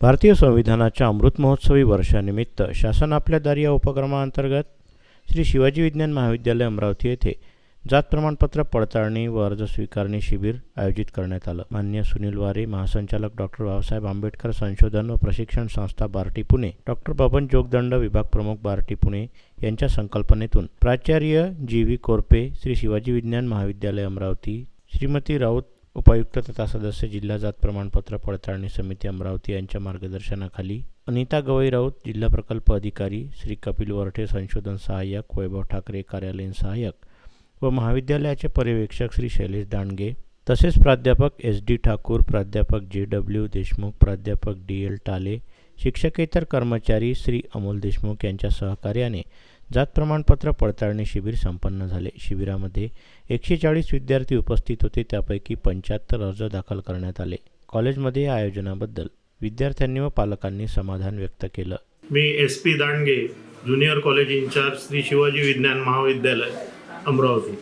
भारतीय संविधानाच्या अमृतमहोत्सवी वर्षानिमित्त शासन आपल्या दारी या उपक्रमाअंतर्गत श्री शिवाजी विज्ञान महाविद्यालय अमरावती येथे जात प्रमाणपत्र पडताळणी व अर्ज स्वीकारणी शिबिर आयोजित करण्यात आलं. मान्य सुनील वारे महासंचालक डॉक्टर बाबासाहेब आंबेडकर संशोधन व प्रशिक्षण संस्था बार्टी पुणे डॉक्टर बबन जोगदंड विभाग प्रमुख बार्टी पुणे यांच्या संकल्पनेतून प्राचार्य जी व्ही कोरपे श्री शिवाजी विज्ञान महाविद्यालय अमरावती श्रीमती राऊत उपायुक्त तथा सदस्य जिल्हा जात प्रमाणपत्र पडताळणी समिती अमरावती यांच्या मार्गदर्शनाखाली अनिता गवई राऊत जिल्हा प्रकल्प अधिकारी श्री कपिल वरठे संशोधन सहाय्यक वैभव ठाकरे कार्यालयीन सहाय्यक व महाविद्यालयाचे पर्यवेक्षक श्री शैलेश दांडगे तसेच प्राध्यापक एस डी ठाकूर प्राध्यापक जे डब्ल्यू देशमुख प्राध्यापक डी एल टाले शिक्षकेतर कर्मचारी श्री अमोल देशमुख यांच्या सहकार्याने जात प्रमाणपत्र पडताळणी शिबिर संपन्न झाले. शिबिरामध्ये एकशे चाळीस विद्यार्थी उपस्थित होते. त्यापैकी पंच्याहत्तर अर्ज दाखल करण्यात आले. कॉलेजमध्ये या आयोजनाबद्दल विद्यार्थ्यांनी व पालकांनी समाधान व्यक्त केलं. मी S P Dandge junior college incharge Shri Shivaji विज्ञान महाविद्यालय अमरावती.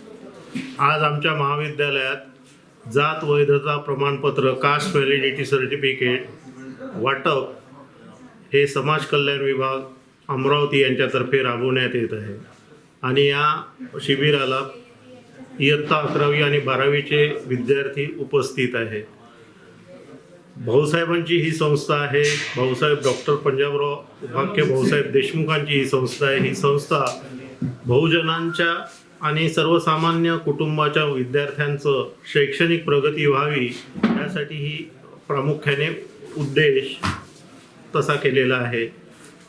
आज आमच्या महाविद्यालयात जात वैधता प्रमाणपत्र कास्ट व्हॅलिडिटी सर्टिफिकेट वाटप हे समाज कल्याण विभाग अमरावती यांच्यातर्फे राबवण्यात येत आहे. आणि या शिबिराला इयत्ता अकरावी आणि बारावीचे विद्यार्थी उपस्थित आहे भाऊसाहेबांची ही संस्था आहे. भाऊसाहेब डॉक्टर पंजाबराव उपाख्य भाऊसाहेब देशमुखांची ही संस्था आहे. ही संस्था बहुजनांच्या आणि सर्वसामान्य कुटुंबाच्या विद्यार्थ्यांचं शैक्षणिक प्रगती व्हावी यासाठी ही प्रामुख्याने उद्देश तसा केलेला आहे.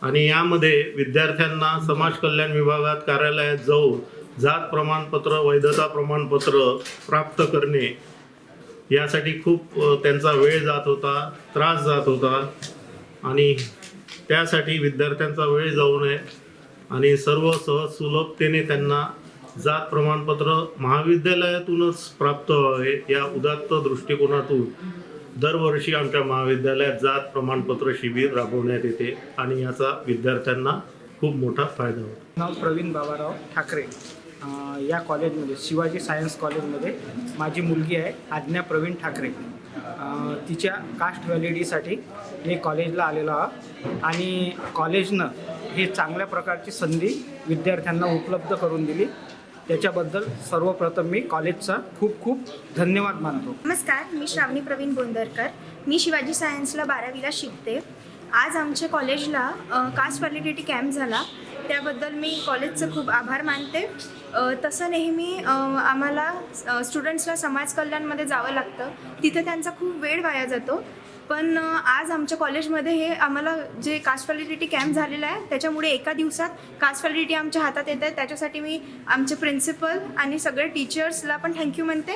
आणि यामध्ये विद्यार्थ्यांना समाज कल्याण विभागात कार्यालयात जाऊन जात प्रमाणपत्र वैधता प्रमाणपत्र प्राप्त करणे यासाठी खूप त्यांचा वेळ जात होता त्रास जात होता. आणि त्यासाठी विद्यार्थ्यांचा वेळ जाऊ नये. आणि सर्व सहज सुलभतेने त्यांना जात प्रमाणपत्र महाविद्यालयातूनच प्राप्त व्हावे या उदात्त दृष्टिकोनातून दरवर्षी आमच्या महाविद्यालयात जात प्रमाणपत्र शिबिर राबवण्यात येते आणि याचा विद्यार्थ्यांना खूप मोठा फायदा होतो. नाव प्रवीण बाबाराव ठाकरे. या कॉलेजमध्ये शिवाजी सायन्स कॉलेजमध्ये माझी मुलगी आहे आज्ञा प्रवीण ठाकरे. तिच्या कास्ट व्हॅलिडीसाठी मी कॉलेजला आलेलो आहोत आणि कॉलेजनं ही चांगल्या प्रकारची संधी विद्यार्थ्यांना उपलब्ध करून दिली. त्याच्याबद्दल सर्वप्रथम मी कॉलेजचा खूप खूप धन्यवाद मानतो. नमस्कार मी श्रावणी प्रवीण गोंदरकर मी शिवाजी सायन्सला बारावीला शिकते. आज आमच्या कॉलेजला कास्ट व्हॅलिडिटी कॅम्प झाला. त्याबद्दल मी कॉलेजचं खूप आभार मानते. तसं नेहमी आम्हाला स्टुडंट्सला समाज कल्याणमध्ये जावं लागतं. तिथे त्यांचा खूप वेळ वाया जातो. पण आज आमच्या कॉलेजमध्ये हे आम्हाला जे कास्ट व्हॅलिडिटी कॅम्प झालेला आहे त्याच्यामुळे एका दिवसात कास्ट व्हॅलिडिटी आमच्या हातात येत आहे. त्याच्यासाठी मी आमचे प्रिन्सिपल आणि सगळे टीचर्सला पण थँक्यू म्हणते.